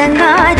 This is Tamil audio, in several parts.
send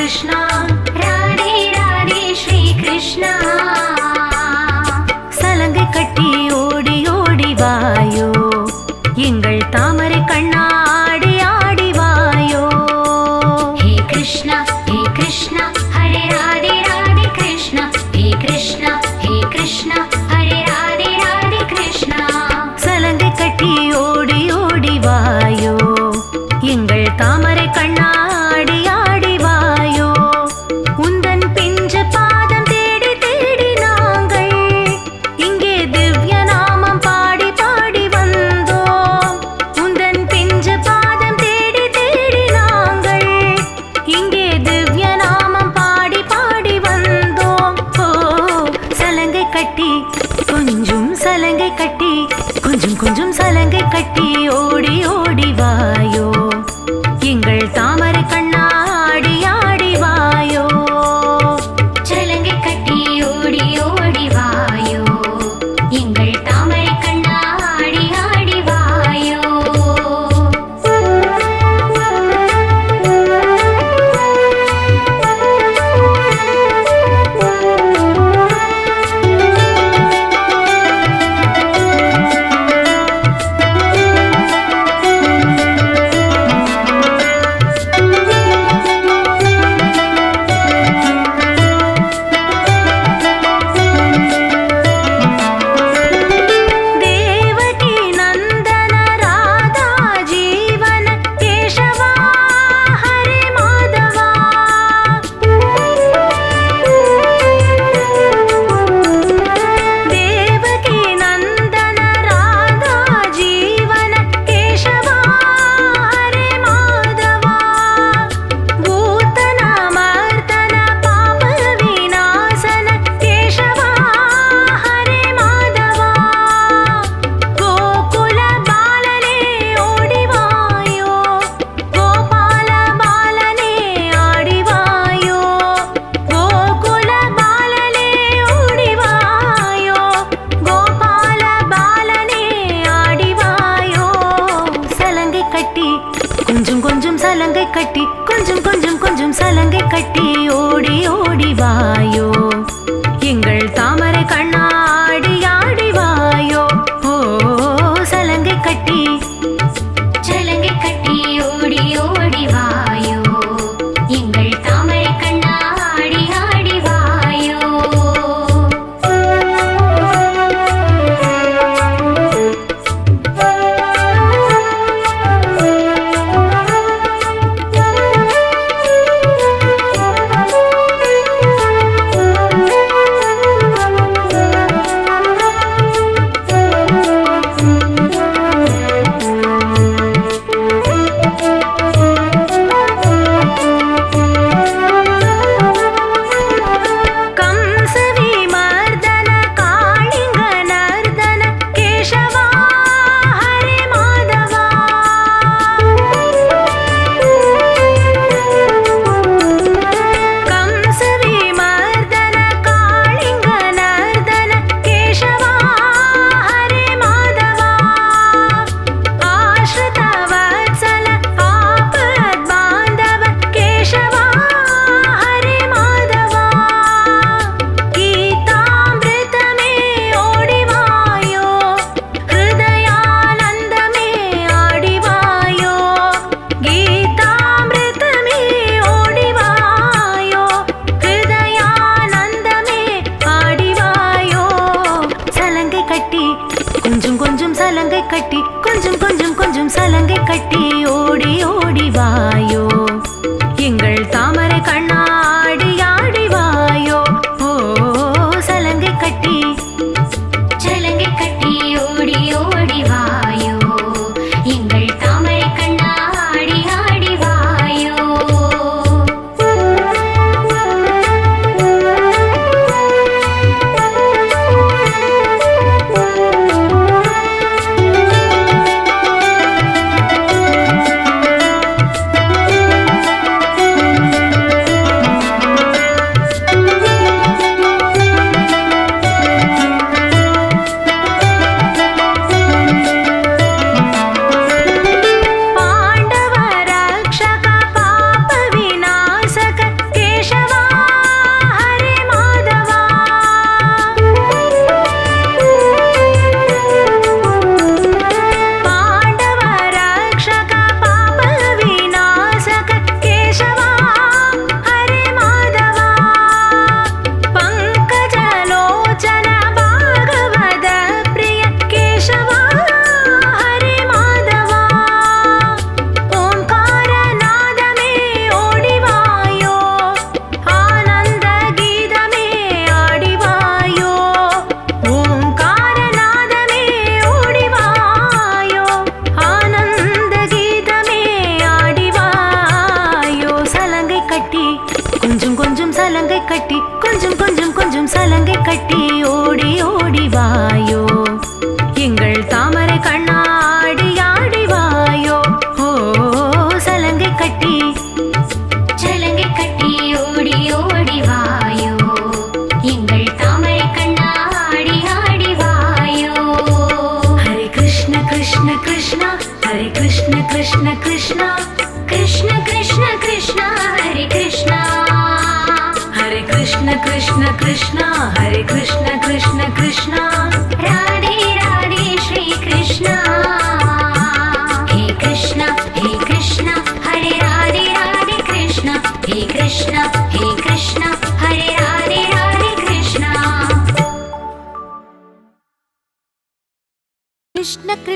கிருஷ்ணா ஹரே கிருஷ்ண கிருஷ்ண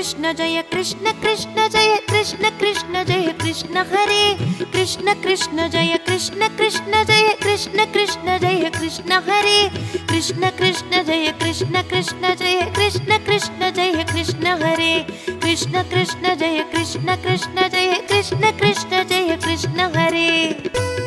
कृष्ण जय कृष्ण कृष्ण जय कृष्ण कृष्ण जय कृष्ण हरे कृष्ण कृष्ण जय कृष्ण कृष्ण जय कृष्ण कृष्ण जय कृष्ण हरे कृष्ण कृष्ण जय कृष्ण कृष्ण जय कृष्ण कृष्ण जय कृष्ण हरे कृष्ण कृष्ण जय कृष्ण कृष्ण जय कृष्ण कृष्ण जय कृष्ण हरे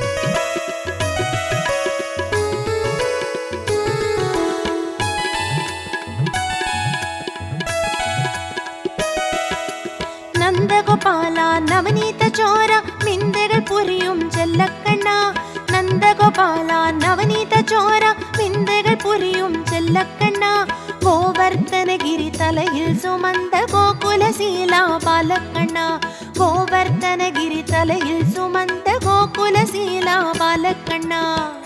നന്ദഗോപാല നവനീത ചോര മിന്തകൾ പുരിയും ചെല്ലക്കണ്ണ നന്ദഗോപാല നവനീത ചോര മിന്തകൾ പുരിയും ചെല്ലക്കണ്ണ ഗോവർദ്ധനഗിരി തലയിൽ സുമന്ത ഗോകുലശീല ബാലക്കണ്ണ ഗോവർദ്ധനഗിരി തലയിൽ സുമന്ത ഗോകുലശീല ബാലക്കണ്ണ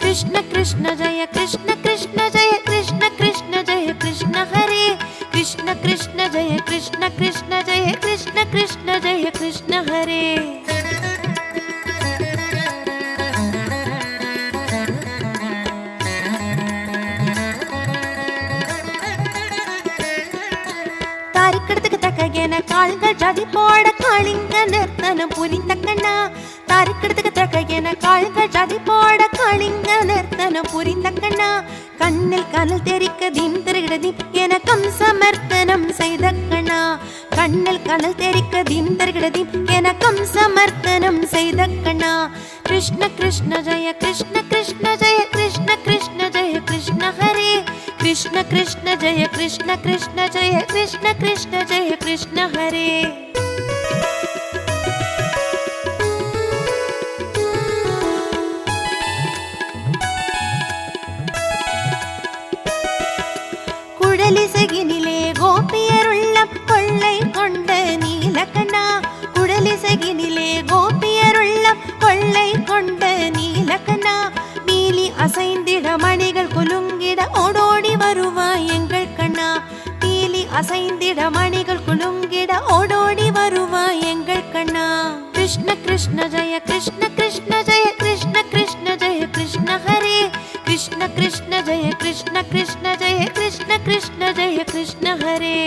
കൃഷ്ണ കൃഷ്ണ ജയ കൃഷ്ണ കൃഷ്ണ ജയ കൃഷ്ണ കൃഷ്ണ ജയ കൃഷ്ണ ഹരേ कृष्ण कृष्ण जय कृष्ण कृष्ण जय कृष्ण कृष्ण जय कृष्ण हरे தாரிக்கடத்துக்கு தக்க என கால்கள் ஜாதி போட காளிங்க நிறுத்தனம் புரிந்தக்கண்ணா தாரிக்கடத்துக்கு தக்க என கால்கள் ஜாதி போட காளிங்க நிறுத்தனம் புரிந்தக்கண்ணா கண்ணில் கனல் தெரிக்க தீம் தருகிடதி எனக்கும் சமர்த்தனம் செய்த கண்ணா. கண்ணில் கனல் தெரிக்க தீம் தருகிடதி எனக்கும் சமர்த்தனம் செய்த கண்ணா. கிருஷ்ண கிருஷ்ண ஜெய கிருஷ்ண கிருஷ்ண ஜெய கிருஷ்ண கிருஷ்ண ஜெய கிருஷ்ண ஹரே. கிருஷ்ண கிருஷ்ண ஜெய கிருஷ்ண கிருஷ்ண ஜெய கிருஷ்ண கிருஷ்ண ஜெய கிருஷ்ண ஹரே. குடலிசகினிலே கோபியருள்ளம் கொள்ளை கொண்ட நீலக்கண்ணா. குடலிசகினிலே கோபியருள்ளம் கொள்ளை கொண்ட நீலக்கண்ணா. நீலி அசைந்திட மணிகள் குலுங்கிட ஓடோடி வருவாய் எங்கள் கண்ணா. நீலி அசைந்திட மணிகள் குலுங்கிட ஓடோடி வருவாய் எங்கள் கண்ணா. कृष्ण कृष्ण जय कृष्ण कृष्ण जय कृष्ण कृष्ण जय कृष्ण हरे कृष्ण कृष्ण जय कृष्ण कृष्ण ஜய கிருஷ்ண ஹரே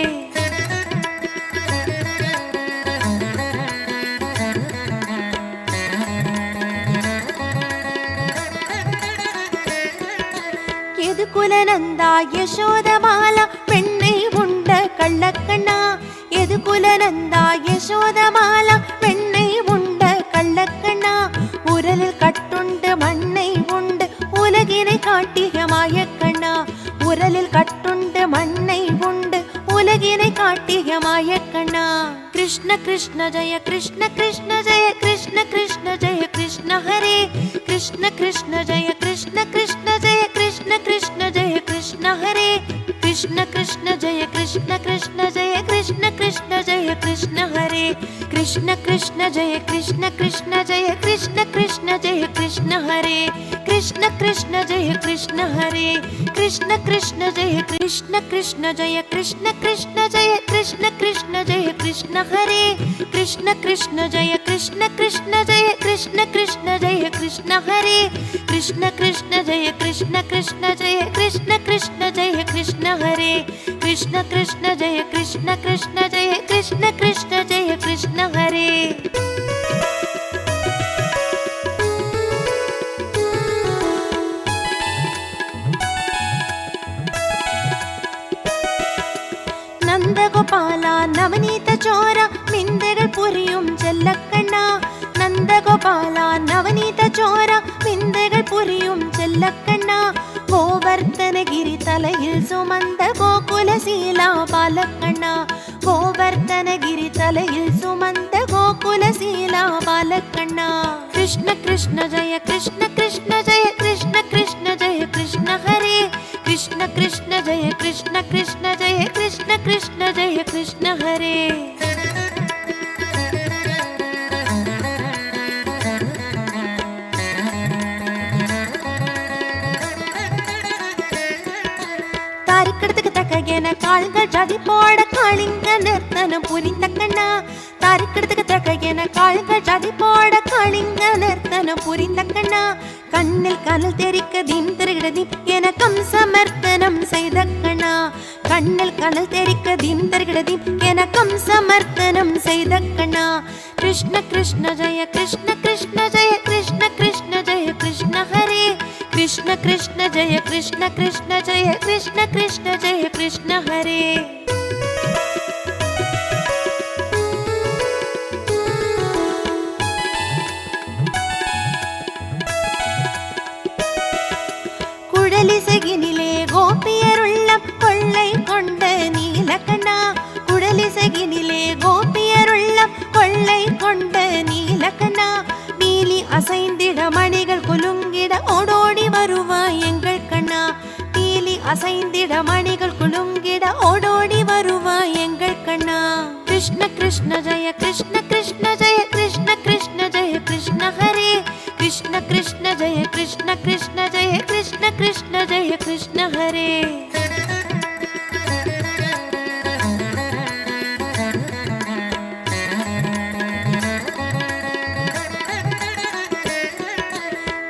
எதுகுலநந்தா யசோதமாலா? பெண்ணை உண்ட கள்ளக்கண்ணா. எதுகுலநந்தா யசோதமாலா? பெண்ணை உண்ட கள்ளக்கண்ணா. உரலில் கட்டுண்டு மண்ணை உண்டு. உலகினை காட்டிய மாயக்கண்ணா. உரலில் கட்டுண்டு உலகினை காட்டிய மாயக்கண்ணா கிருஷ்ண கிருஷ்ண ஜெய கிருஷ்ண கிருஷ்ண ஜெய கிருஷ்ண கிருஷ்ண ஜெய கிருஷ்ண ஹரே கிருஷ்ண கிருஷ்ண ஜெய கிருஷ்ண கிருஷ்ண ஜெய கிருஷ்ண கிருஷ்ண ஜெய கிருஷ்ண ஹரே கிருஷ்ண கிருஷ்ண ஜெய கிருஷ்ண கிருஷ்ண ஜெய கிருஷ்ண கிருஷ்ண ஜெய கிருஷ்ண ஹரே கிருஷ்ண கிருஷ்ண ஜெய கிருஷ்ண கிருஷ்ண ஜெய கிருஷ்ண கிருஷ்ண ஜெய கிருஷ்ண ஹரே கிருஷ்ண கிருஷ்ண ஜெய கிருஷ்ண ஹரே கிருஷ்ண கிருஷ்ண ஜெய கிருஷ்ண கிருஷ்ண ஜெய கிருஷ்ண கிருஷ்ண ஜெய கிருஷ்ண கிருஷ்ண ஜெய கிருஷ்ண ஹரே கிருஷ்ண கிருஷ்ண ஜெய கிருஷ்ண கிருஷ்ண ஜெய கிருஷ்ண கிருஷ்ண ஜெய கிருஷ்ண ஹரே கிருஷ்ண கிருஷ்ண ஜெய கிருஷ்ண கிருஷ்ண ஜெய கிருஷ்ண कृष्ण हरे कृष्ण कृष्ण जय कृष्ण कृष्ण जय कृष्ण कृष्ण जय कृष्ण हरे நந்தகோபாலா நவநீத சோரா மிந்தைகள் புரியும் செல்லக்கண்ணா நந்தகோபாலா நவநீத சோரா மிந்தைகள் புரியும் செல்லக்கண்ணா கோவர்த்தனகிரி தலையில் சுமந்த கோகுலசீலா பாலக்கண்ணா. கோவர்த்தனகிரி தலையில் சுமந்த கோகுலசீலா பாலக்கண்ணா. கிருஷ்ண கிருஷ்ண ஜய கிருஷ்ண கிருஷ்ண ஜய கிருஷ்ண கிருஷ்ண ஜய கிருஷ்ண ஹரே. கிருஷ்ண கிருஷ்ண ஜய கிருஷ்ண கிருஷ்ண ஜய கிருஷ்ண கிருஷ்ண ஜய கிருஷ்ண ஹரே. என கால்கள் ஜதி போட காளிங்க நிறுத்தனும் புரிந்த கண்ணா. தரிக்கிறதுக்கு தக்க என கால்கள் ஜதி போட காளிங்க நிறுத்தனும் புரிந்த கண்ணா. கண்ணில் கனல் தெரிக்க தீம் திருகிட திப் என கம்சமர்த்தனம் செய்த கண்ணா. கண்ணில் கனல் தெரிக்க தீம் திருகிட திப் என செய்த கண்ணா. கிருஷ்ண கிருஷ்ண ஜெய கிருஷ்ண கிருஷ்ண ஜெய கிருஷ்ண கிருஷ்ண कृष्ण कृष्ण जय कृष्ण कृष्ण जय कृष्ण कृष्ण जय कृष्ण हरे।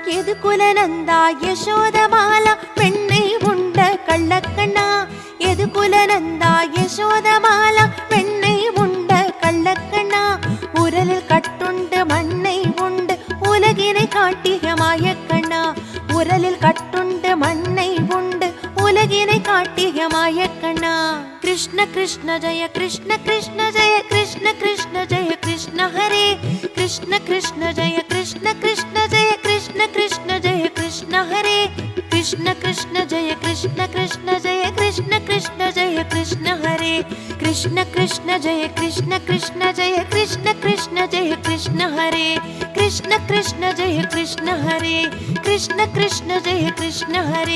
எது குலநந்தா? யசோதமால பெண்ணை உண்ட கள்ளக்கண்ணா. எது குலநந்தா? யசோதமால பெண்ணை உண்ட கள்ளக்கண்ணா. உரலில் கட்டுண்டு மண்ணை உண்டு உலகினை காட்டிய மாயக்கண்ணா. உரலில் கட்டுண்டு மண்ணை உண்டு உலகினை காட்டிய மாயக்கண்ணா. கிருஷ்ண கிருஷ்ண ஜெய கிருஷ்ண கிருஷ்ண ஜெய கிருஷ்ண கிருஷ்ண ஜெய கிருஷ்ண ஹரே. கிருஷ்ண கிருஷ்ண ஜெய கிருஷ்ண கிருஷ்ண ஜெய கிருஷ்ண கிருஷ்ண ஜெய கிருஷ்ண ஹரே கிருஷ்ண கிருஷ்ண ஜெய கிருஷ்ண கிருஷ்ண ஜெய கிருஷ்ண கிருஷ்ண ஜெய கிருஷ்ண ஹரே கிருஷ்ண கிருஷ்ண ஜெய கிருஷ்ண கிருஷ்ண ஜெய கிருஷ்ண கிருஷ்ண ஜெய கிருஷ்ண ஹரே கிருஷ்ண கிருஷ்ண ஜெய கிருஷ்ண ஹரே கிருஷ்ண கிருஷ்ண ஜெய கிருஷ்ண ஹரே